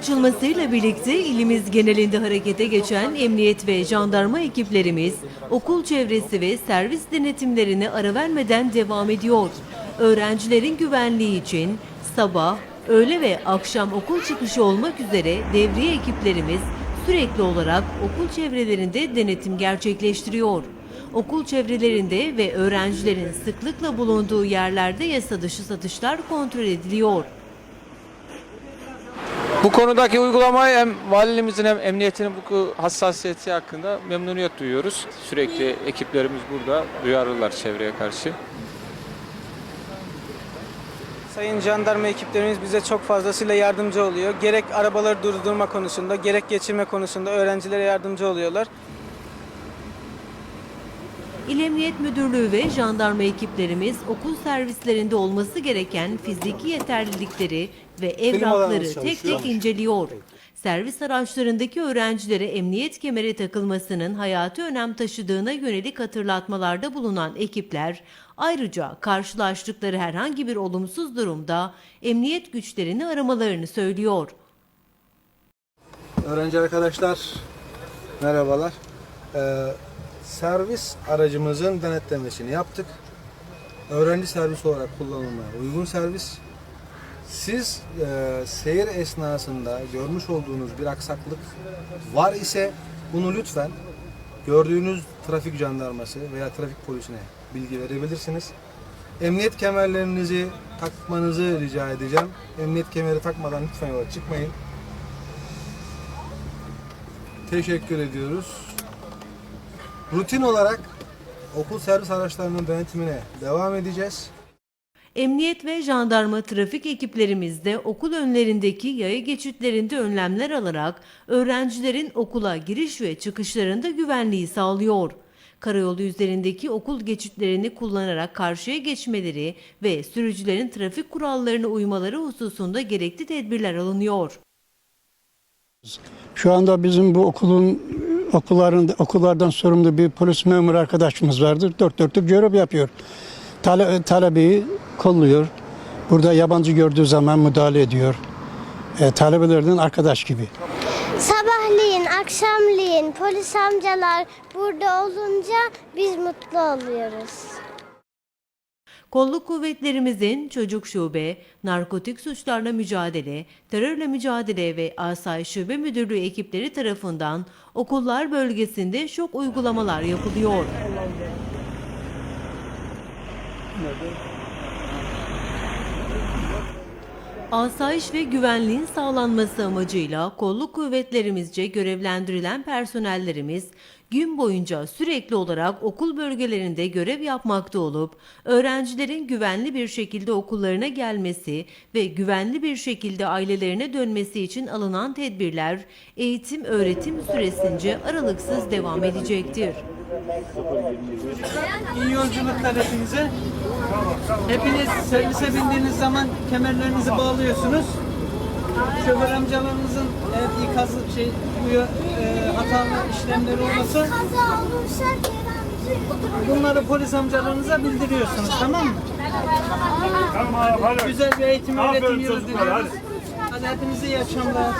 açılmasıyla birlikte ilimiz genelinde harekete geçen emniyet ve jandarma ekiplerimiz okul çevresi ve servis denetimlerine ara vermeden devam ediyor. Öğrencilerin güvenliği için sabah, öğle ve akşam okul çıkışı olmak üzere devriye ekiplerimiz sürekli olarak okul çevrelerinde denetim gerçekleştiriyor. Okul çevrelerinde ve öğrencilerin sıklıkla bulunduğu yerlerde yasa dışı satışlar kontrol ediliyor. Bu konudaki uygulamayı hem valimizin hem emniyetinin bu hassasiyeti hakkında memnuniyet duyuyoruz. Sürekli ekiplerimiz burada duyarlılar çevreye karşı. Sayın jandarma ekiplerimiz bize çok fazlasıyla yardımcı oluyor. Gerek arabaları durdurma konusunda, gerek geçirme konusunda öğrencilere yardımcı oluyorlar. İl Emniyet Müdürlüğü ve jandarma ekiplerimiz okul servislerinde olması gereken fiziki yeterlilikleri ve evrakları tek tek inceliyor. Servis araçlarındaki öğrencilere emniyet kemeri takılmasının hayati önem taşıdığına yönelik hatırlatmalarda bulunan ekipler ayrıca karşılaştıkları herhangi bir olumsuz durumda emniyet güçlerini aramalarını söylüyor. Öğrenci arkadaşlar merhabalar. Ee, servis aracımızın denetlemesini yaptık. Öğrenci servisi olarak kullanılmaya uygun servis. Siz e, seyir esnasında görmüş olduğunuz bir aksaklık var ise bunu lütfen gördüğünüz trafik jandarması veya trafik polisine bilgi verebilirsiniz. Emniyet kemerlerinizi takmanızı rica edeceğim. Emniyet kemeri takmadan lütfen yola çıkmayın. Teşekkür ediyoruz. Rutin olarak okul servis araçlarının denetimine devam edeceğiz. Emniyet ve jandarma trafik ekiplerimiz de okul önlerindeki yaya geçitlerinde önlemler alarak öğrencilerin okula giriş ve çıkışlarında güvenliği sağlıyor. Karayolu üzerindeki okul geçitlerini kullanarak karşıya geçmeleri ve sürücülerin trafik kurallarına uymaları hususunda gerekli tedbirler alınıyor. Şu anda bizim bu okulun okulların okullardan sorumlu bir polis memuru arkadaşımız vardır. Dört dörtlük görev yapıyor. Tale, talebeyi kolluyor. Burada yabancı gördüğü zaman müdahale ediyor. E, talebelerden arkadaş gibi. Sabahleyin, akşamleyin polis amcalar burada olunca biz mutlu oluyoruz. Kolluk kuvvetlerimizin çocuk şube, narkotik suçlarla mücadele, terörle mücadele ve asayiş şube müdürlüğü ekipleri tarafından okullar bölgesinde şok uygulamalar yapılıyor. Asayiş ve güvenliğin sağlanması amacıyla kolluk kuvvetlerimizce görevlendirilen personellerimiz gün boyunca sürekli olarak okul bölgelerinde görev yapmakta olup öğrencilerin güvenli bir şekilde okullarına gelmesi ve güvenli bir şekilde ailelerine dönmesi için alınan tedbirler eğitim öğretim süresince aralıksız devam edecektir. İyi yolculuklar hepinize. Hepiniz servise bindiğiniz zaman kemerlerinizi bağlıyorsunuz. Şoför amcalarınızın eğer ikaz şey bu e, hatalı işlemleri Kaza olursa bunları polis amcalarınıza bildiriyorsunuz tamam mı? Tamam hadi. Güzel bir eğitim öğretim Aferin yılı çocuklar, diliyoruz. Hadi hepinize iyi akşamlar.